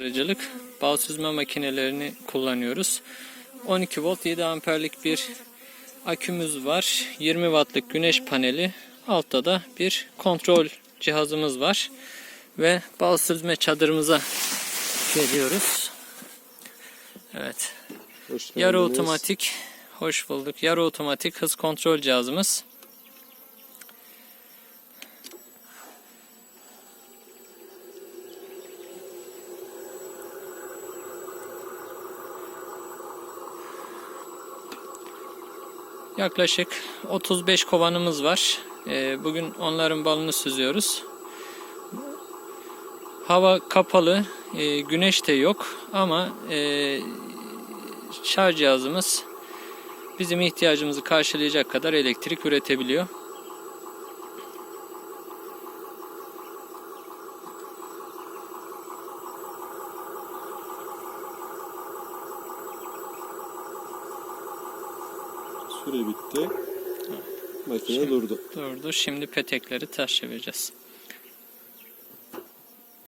aracılık bal süzme makinelerini kullanıyoruz. 12 volt 7 amperlik bir akümüz var. 20 wattlık güneş paneli. Altta da bir kontrol cihazımız var. Ve bal süzme çadırımıza geliyoruz. Evet. Yarı otomatik. Hoş bulduk. Yarı otomatik hız kontrol cihazımız. Yaklaşık 35 kovanımız var. Ee, Bugün onların balını süzüyoruz. Hava kapalı, e, güneş de yok ama e, şarj cihazımız bizim ihtiyacımızı karşılayacak kadar elektrik üretebiliyor. Süre bitti. Makine Şimdi- durdu. Durdu. Şimdi petekleri ters çevireceğiz.